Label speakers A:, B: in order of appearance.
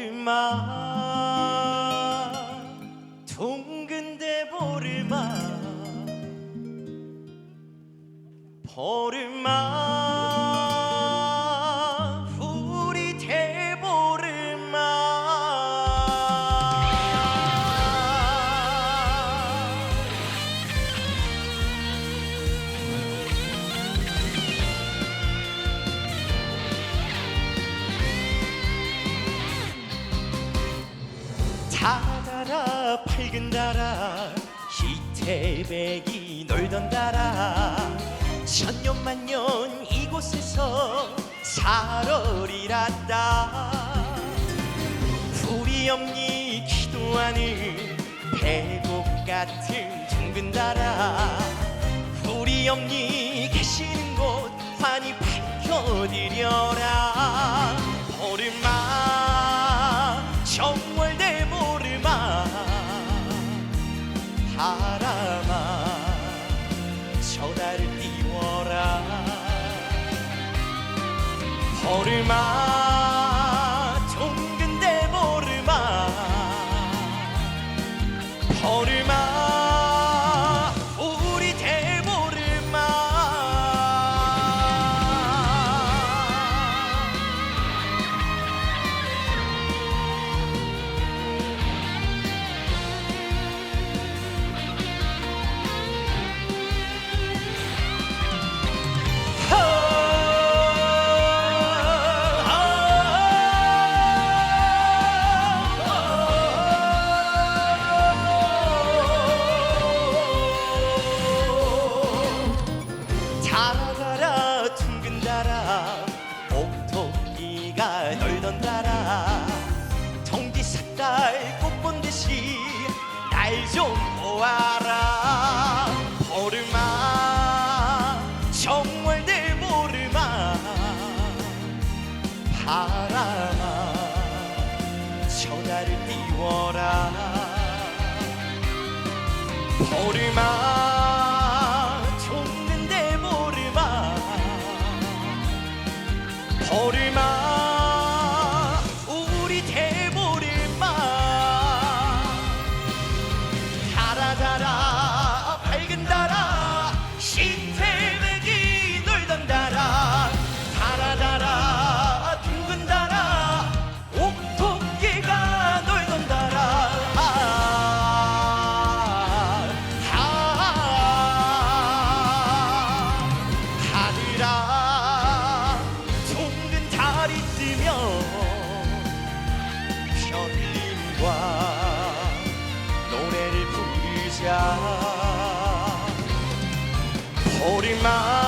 A: 보르마. 둥근데 보르마. 보르마 달아라 밝은 달아. 희태백이 놀던 달아. 천년만년 이곳에서 살얼이란다. 우리 엄니 기도하는 배곡 같은 둥근 달아. 우리 엄니 계시는 곳 환히 밝혀드려 바람아 저 달을 띄워라. 보르마 둥근데 보르마 보르 색깔 꽃본 듯이 날 좀 보아라. 보르마 정말 내 보르마. 바람아 저 달을 띄워라. 보르마 달이 뜨면 편림과 노래를 부르자. 보리마